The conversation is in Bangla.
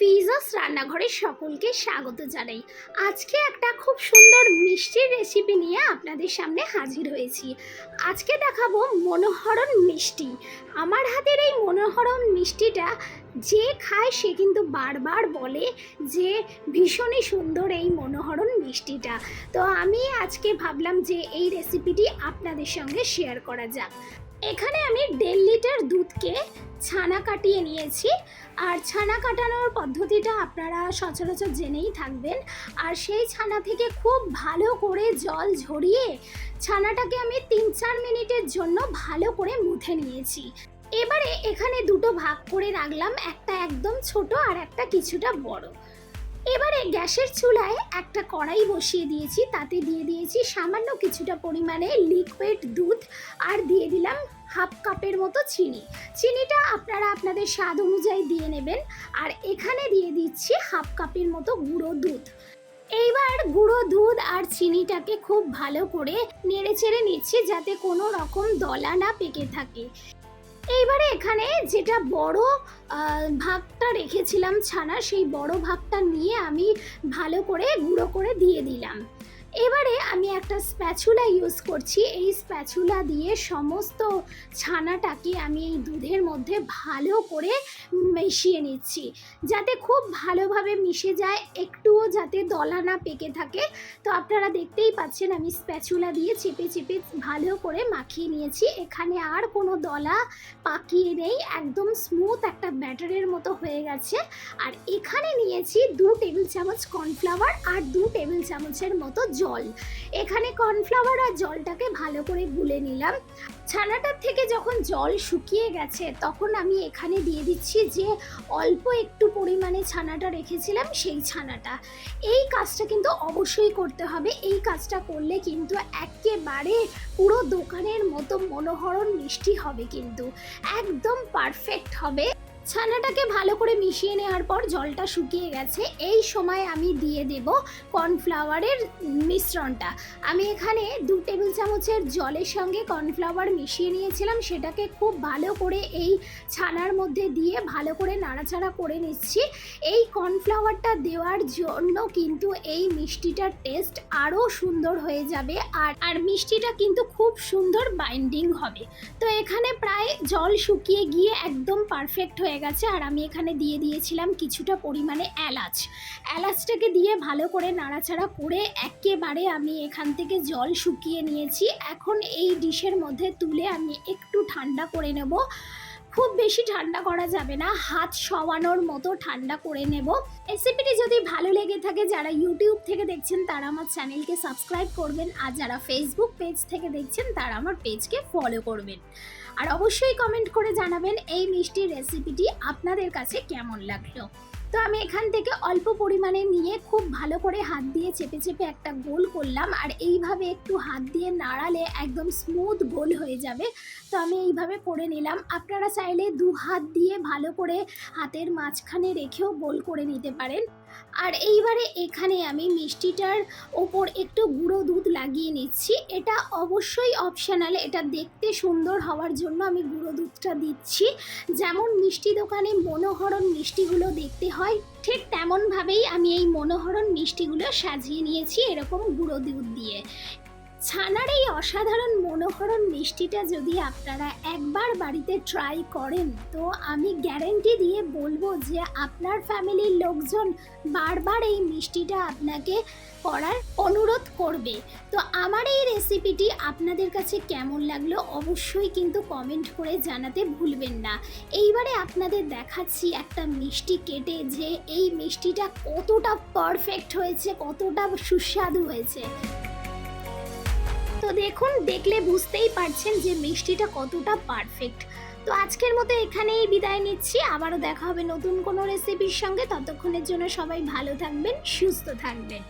ফিজাস রান্নাঘরে সকলকে স্বাগত জানাই। আজকে একটা খুব সুন্দর মিষ্টির রেসিপি নিয়ে আপনাদের সামনে হাজির হয়েছি। আজকে দেখাবো মনোহরণ মিষ্টি। আমার হাতের এই মনোহরণ মিষ্টিটা যে খায় সে কিন্তু বারবার বলে যে ভীষণই সুন্দর এই মনোহরণ মিষ্টিটা। তো আমি আজকে ভাবলাম যে এই রেসিপিটি আপনাদের সঙ্গে শেয়ার করা যাক। এখানে আমি দেড় লিটার দুধকে ছানা কাটিয়ে নিয়েছি। আর ছানা কাটানোর পদ্ধতিটা আপনারা সচরাচর জেনেই থাকবেন। আর সেই ছানা থেকে খুব ভালো করে জল ঝরিয়ে ছানাটাকে আমি তিন চার মিনিটের জন্য ভালো করে মুথে নিয়েছি। এবারে এখানে দুটো ভাগ করে রাখলাম, একটা একদম ছোট আর একটা কিছুটা বড়। এবারে গ্যাসের চুলায় একটা কড়াই বসিয়ে দিয়েছি, তাতে দিয়ে দিয়েছি সামান্য কিছুটা পরিমাণে লিকুইড দুধ আর দিয়ে দিলাম হাফ কাপের মতো চিনি। চিনিটা আপনারা আপনাদের স্বাদ অনুযায়ী দিয়ে নেবেন আর এখানে দিয়ে দিচ্ছি হাফ কাপের মতো গুঁড়ো দুধ। এইবার গুঁড়ো দুধ আর চিনিটাকে খুব ভালো করে নেড়ে চেড়ে নিচ্ছি যাতে কোনো রকম দলা না পেকে থাকে। এইবারে এখানে যেটা বড় ভাগটা রেখেছিলাম ছানা, সেই বড় ভাগটা নিয়ে আমি ভালো করে গুঁড়ো করে দিয়ে দিলাম। এবারে আমি একটা স্প্যাচুলা ইউজ করছি। এই স্প্যাচুলা দিয়ে সমস্ত ছানাটাকে আমি এই দুধের মধ্যে ভালো করে মিশিয়ে নিচ্ছি। যাতে খুব ভালোভাবে মিশে যায়, একটুও যাতে দলা না পেকে থাকে। তো আপনারা দেখতেই পাচ্ছেন আমি স্প্যাচুলা দিয়ে চেপে চেপে ভালো করে মাখিয়ে নিয়েছি। এখানে আর কোনো দলা পাকিয়ে নেই, একদম স্মুথ একটা ব্যাটারের মতো হয়ে গেছে। আর এখানে নিয়েছি দু টেবিল চামচ কর্নফ্লাওয়ার আর দু টেবিল চামচের মতো জল। এখানে কর্নফ্লাওয়ার আর জলটাকে ভালো করে গুলে নিলাম। ছানাটার থেকে যখন জল শুকিয়ে গেছে, তখন আমি এখানে দিয়ে দিচ্ছি যে অল্প একটু পরিমাণে ছানাটা রেখেছিলাম, সেই ছানাটা। এই কাজটা কিন্তু অবশ্যই করতে হবে। এই কাজটা করলে কিন্তু একেবারে পুরো দোকানের মতো মনোহরণ মিষ্টি হবে কিন্তু। একদম পারফেক্ট হবে। ছানাটাকে ভালো করে মিশিয়ে নেওয়ার পর জলটা শুকিয়ে গেছে। এই সময় আমি দিয়ে দেব কর্নফ্লাওয়ারের মিশ্রণটা। আমি এখানে দু টেবিল চামচের জলের সঙ্গে কর্নফ্লাওয়ার মিশিয়ে নিয়েছিলাম। সেটাকে খুব ভালো করে এই ছানার মধ্যে দিয়ে ভালো করে নাড়াচাড়া করে নিচ্ছি। এই কর্নফ্লাওয়ারটা দেওয়ার জন্য কিন্তু এই মিষ্টিটার টেস্ট আরও সুন্দর হয়ে যাবে আর আর মিষ্টিটা কিন্তু খুব সুন্দর বাইন্ডিং হবে। তো এখানে প্রায় জল শুকিয়ে গিয়ে একদম পারফেক্ট হয়ে গেছে আর আমি এখানে দিয়ে দিয়েছিলাম কিছুটা পরিমাণে এলাচ। এলাচটাকে দিয়ে ভালো করে নাড়াচাড়া করে একেবারে আমি এখান থেকে জল শুকিয়ে নিয়েছি। এখন এই ডিশের মধ্যে তুলে আমি একটু ঠান্ডা করে নেব। খুব বেশি ঠান্ডা করা যাবে না। হাত সওয়ানোর মতো ঠান্ডা করে নেব। রেসিপিটি যদি ভালো লেগে থাকে, যারা ইউটিউব থেকে দেখছেন, তারা আমার চ্যানেলকে সাবস্ক্রাইব করবেন। আর যারা ফেসবুক পেজ থেকে দেখছেন, তারা আমার পেজকে ফলো করবেন। আর অবশ্যই কমেন্ট করে জানাবেন, এই মিষ্টির রেসিপিটি আপনাদের কাছে কেমন লাগল? তো আমি এখান থেকে অল্প পরিমাণে নিয়ে খুব ভালো করে হাত দিয়ে চেপে চেপে একটা গোল করলাম আর এইভাবে একটু হাত দিয়ে নাড়ালে একদম স্মুথ গোল হয়ে যাবে। তো আমি এইভাবে করে নিলাম। আপনারা চাইলে দু হাত দিয়ে ভালো করে হাতের মাঝখানে রেখেও গোল করে নিতে পারেন। আর এইবারে এখানে আমি মিষ্টিটার ওপর একটু গুঁড়ো দুধ লাগিয়ে নিচ্ছি। এটা অবশ্যই অপশানাল এটা দেখতে সুন্দর হওয়ার জন্য আমি গুঁড়ো দুধটা দিচ্ছি। যেমন মিষ্টি দোকানে মনোহরণ মিষ্টিগুলো দেখতে হয়, ঠিক তেমনভাবেই আমি এই মনোহরণ মিষ্টিগুলো সাজিয়ে নিয়েছি এরকম গুঁড়ো দুধ দিয়ে। ছানার এই অসাধারণ মনোহরণ মিষ্টিটা যদি আপনারা একবার বাড়িতে ট্রাই করেন, তো আমি গ্যারেন্টি দিয়ে বলব যে আপনার ফ্যামিলির লোকজন বারবার এই মিষ্টিটা আপনাকে করার অনুরোধ করবে। তো আমার এই রেসিপিটি আপনাদের কাছে কেমন লাগল অবশ্যই কিন্তু কমেন্ট করে জানাতে ভুলবেন না। এইবারে আপনাদের দেখাচ্ছি একটা মিষ্টি কেটে যে এই মিষ্টিটা কতটা পারফেক্ট হয়েছে, কতটা সুস্বাদু হয়েছে। তো দেখুন, দেখলে বুঝতেই পারছেন যে মিষ্টিটা কতটা পারফেক্ট তো আজকের মতো এখানেই বিদায় নিচ্ছি। আবারও দেখা হবে নতুন কোনো রেসিপির সঙ্গে। ততক্ষণের জন্য সবাই ভালো থাকবেন, সুস্থ থাকবেন।